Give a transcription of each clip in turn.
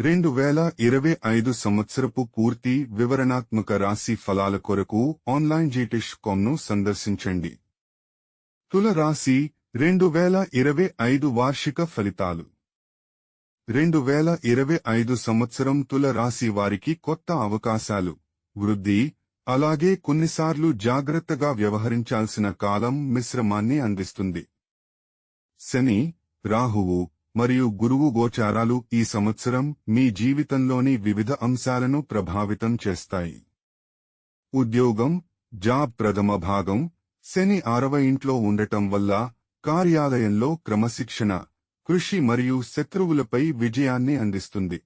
రెండు వేల ఇరవై ఐదు సంవత్సరపు పూర్తి వివరణాత్మక రాశి ఫలాల కొరకు ఆన్లైన్ జీటిష్ కామ్ను సందర్శించండి. తుల రాశి రెండు వేల ఇరవై ఐదు వార్షిక ఫలితాలు. రెండు వేల ఇరవై ఐదు సంవత్సరం తుల రాశి వారికి కొత్త అవకాశాలు. వృద్ధి అలాగే కొన్నిసార్లు జాగ్రత్తగా వ్యవహరించాల్సిన కాలం మిశ్రమాన్ని అందిస్తుంది. శని రాహువు మరియు గురువు గోచారాలు ఈ సంవత్సరం మీ జీవితంలోని వివిధ అంశాలను ప్రభావితం చేస్తాయి. ఉద్యోగం జాబ్ ప్రథమ భాగం శని ఆరవ ఇంట్లో ఉండటం వల్ల కార్యాలయంలో క్రమశిక్షణ కృషి మరియు శత్రువులపై విజయాన్ని అందిస్తుంది.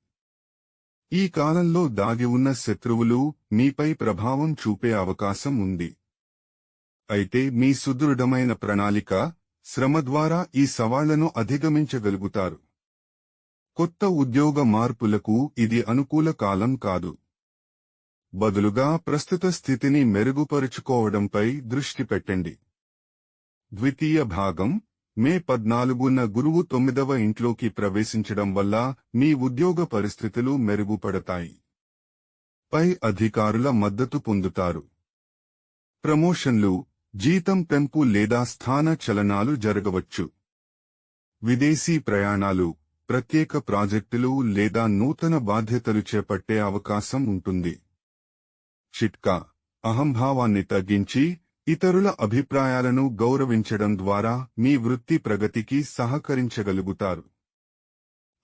ఈ కాలంలో దాగి ఉన్న శత్రువులు మీపై ప్రభావం చూపే అవకాశం ఉంది. అయితే మీ సుదృఢమైన ప్రణాళిక శ్రమ ద్వారా ఈ సవాళ్ళను అధిగమించగలుగుతారు. కొత్త ఉద్యోగ మార్పులకు ఇది అనుకూల కాలం కాదు. బదులుగా ప్రస్తుత స్థితిని మెరుగుపరుచుకోవడంపై దృష్టి పెట్టండి. ద్వితీయ భాగం మే పద్నాలుగున గురువు తొమ్మిదవ ఇంట్లోకి ప్రవేశించడం వల్ల మీ ఉద్యోగ పరిస్థితులు మెరుగుపడతాయి. పై అధికారుల మద్దతు పొందుతారు. ప్రమోషన్లు జీతం పెంపు లేదా స్థాన చలనాలు జరగవచ్చు. విదేశీ ప్రయాణాలు ప్రత్యేక ప్రాజెక్టులు లేదా నూతన బాధ్యతలు చేపట్టే అవకాశం ఉంటుంది. చిట్కా అహంభావాన్ని తగ్గించి ఇతరుల అభిప్రాయాలను గౌరవించడం ద్వారా మీ వృత్తి ప్రగతికి సహకరించగలుగుతారు.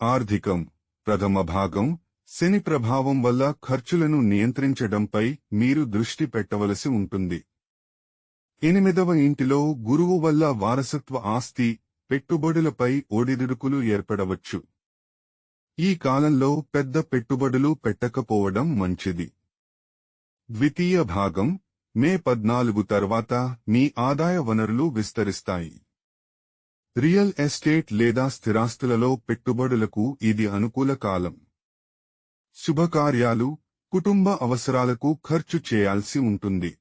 ఆర్థికం ప్రథమ భాగం శని ప్రభావం వల్ల ఖర్చులను నియంత్రించడంపై మీరు దృష్టి పెట్టవలసి ఉంటుంది. ఎనిమిదవ ఇంటిలో గురువు వల్ల వారసత్వ ఆస్తి పెట్టుబడులపై ఒడిదుడుకులు ఏర్పడవచ్చు. ఈ కాలంలో పెద్ద పెట్టుబడులు పెట్టకపోవడం మంచిది. ద్వితీయ భాగం మే పద్నాలుగు తర్వాత మీ ఆదాయ వనరులు విస్తరిస్తాయి. రియల్ ఎస్టేట్ లేదా స్థిరాస్తులలో పెట్టుబడులకు ఇది అనుకూల కాలం. శుభకార్యాలు కుటుంబ అవసరాలకు ఖర్చు చేయాల్సి ఉంటుంది.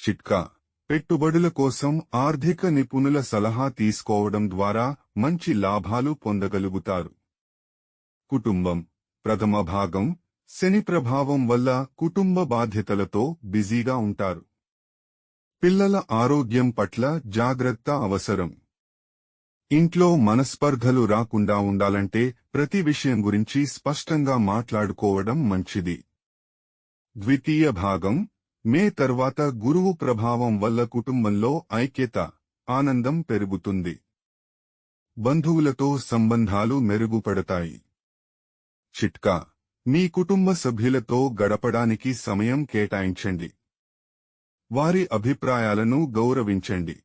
చిట్కా పెట్టుబడుల కోసం ఆర్థిక నిపుణుల సలహా తీసుకోవడం ద్వారా మంచి లాభాలు పొందగలుగుతారు. కుటుంబం. ప్రథమ భాగం. శని ప్రభావం వల్ల కుటుంబ బాధ్యతలతో బిజీగా ఉంటారు. పిల్లల ఆరోగ్యం పట్ల జాగ్రత్త అవసరం. ఇంట్లో మనస్పర్ధలు రాకుండా ఉండాలంటే ప్రతి విషయం గురించి స్పష్టంగా మాట్లాడుకోవడం మంచిది. ద్వితీయ భాగం. మే తర్వాత గురువు ప్రభావం వల్ల కుటుంబంలో ఐక్యత ఆనందం పెరుగుతుంది. బంధువులతో సంబంధాలు మెరుగుపడతాయి. చిట్కా మీ కుటుంబ సభ్యులతో గడపడానికి సమయం కేటాయించండి. వారి అభిప్రాయాలను గౌరవించండి.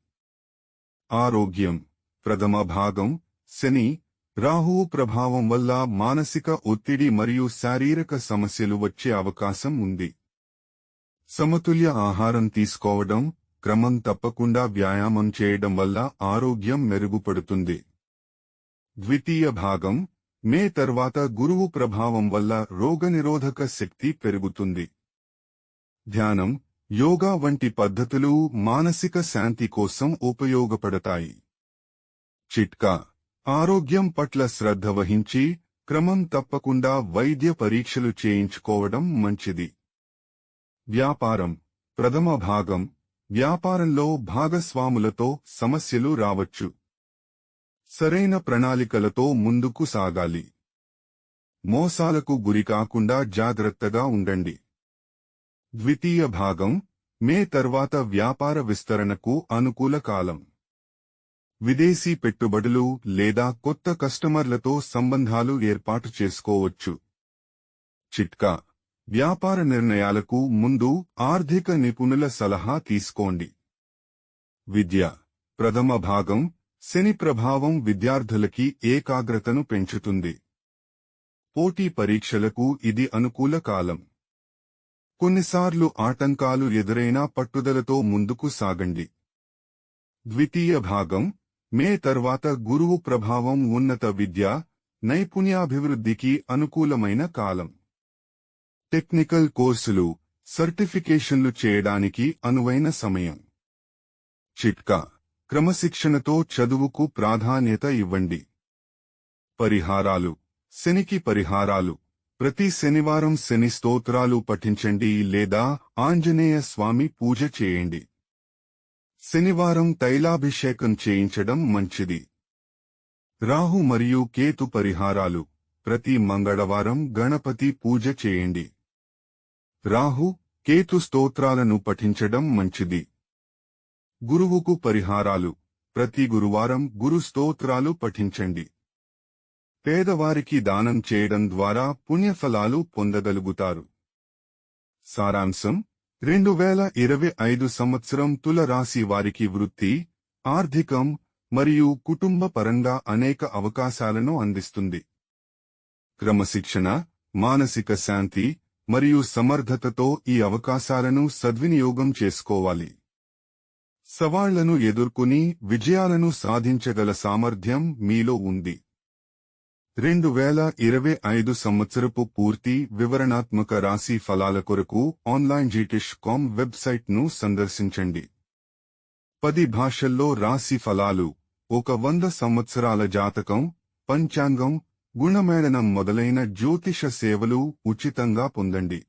ఆరోగ్యం ప్రథమ భాగం శని రాహువు ప్రభావం వల్ల మానసిక ఒత్తిడి మరియు శారీరక సమస్యలు వచ్చే అవకాశం ఉంది. సమతుల్య ఆహారం తీసుకోవడం క్రమం తప్పకుండా వ్యాయామం చేయడం వల్ల ఆరోగ్యం మెరుగుపడుతుంది. ద్వితీయ భాగం మే తర్వాత గురువు ప్రభావం వల్ల రోగనిరోధక శక్తి పెరుగుతుంది. ధ్యానం యోగా వంటి పద్ధతులు మానసిక శాంతి కోసం ఉపయోగపడతాయి. చిట్కా ఆరోగ్యం పట్ల శ్రద్ధ వహించి క్రమం తప్పకుండా వైద్య పరీక్షలు చేయించుకోవడం మంచిది. వ్యాపారం ప్రథమ భాగం వ్యాపారంలో భాగస్వాములతో సమస్యలు రావచ్చు. సరైన ప్రణాళికలతో ముందుకు సాగాలి. మోసాలకు గురికాకుండా జాగ్రత్తగా ఉండండి. ద్వితీయ భాగం మే తర్వాత వ్యాపార విస్తరణకు అనుకూల కాలం. విదేశీ పెట్టుబడులు లేదా కొత్త కస్టమర్లతో సంబంధాలు ఏర్పాటు చేసుకోవచ్చు. చిట్కా వ్యాపార నిర్ణయాలకు ముందు ఆర్థిక నిపుణుల సలహా తీసుకోండి. విద్య ప్రథమ భాగం శని ప్రభావం విద్యార్థులకి ఏకాగ్రతను పెంచుతుంది. పోటీ పరీక్షలకు ఇది అనుకూల కాలం. కొన్నిసార్లు ఆటంకాలు ఎదురైనా పట్టుదలతో ముందుకు సాగండి. ద్వితీయ భాగం మే తర్వాత గురువు ప్రభావం ఉన్నత విద్య నైపుణ్యాభివృద్ధికి అనుకూలమైన కాలం. టెక్నికల్ కోర్సులు సర్టిఫికేషన్లు చేయడానికి అనువైన సమయం. చిట్కా క్రమశిక్షణతో చదువుకు ప్రాధాన్యత ఇవ్వండి. పరిహారాలు శనికి పరిహారాలు ప్రతి శనివారం శని స్తోత్రాలు పఠించండి లేదా ఆంజనేయ స్వామి పూజ చేయండి. శనివారం తైలాభిషేకం చేయించడం మంచిది. రాహు మరియు కేతు పరిహారాలు ప్రతి మంగళవారం గణపతి పూజ చేయండి. రాహు కేతు స్తోత్రాలను పఠించడం మంచిది. గురువుకు పరిహారాలు. ప్రతి గురువారం గురు స్తోత్రాలు పఠించండి. పేదవారికి దానం చేయడం ద్వారా పుణ్యఫలాలు పొందగలుగుతారు. సారాంశం రెండు వేల ఇరవై ఐదు సంవత్సరం తులరాశి వారికి వృత్తి ఆర్థికం మరియు కుటుంబ పరంగా అనేక అవకాశాలను అందిస్తుంది. క్రమశిక్షణ మానసిక శాంతి మరియు సమర్థతతో ఈ అవకాశాలను సద్వినియోగం చేసుకోవాలి. సవాళ్ళను ఎదుర్కొని విజయాలను సాధించగల సామర్థ్యం మీలో ఉంది. రెండు వేల ఇరవై ఐదు సంవత్సరపు పూర్తి వివరణాత్మక రాశి ఫలాల కొరకు ఆన్లైన్ జీటిష్ కామ్ వెబ్సైట్ను సందర్శించండి. పది భాషల్లో రాశి ఫలాలు ఒక వంద సంవత్సరాల జాతకం పంచాంగం గుణమేళనం మొదలైన జ్యోతిష సేవలు ఉచితంగా పొందండి.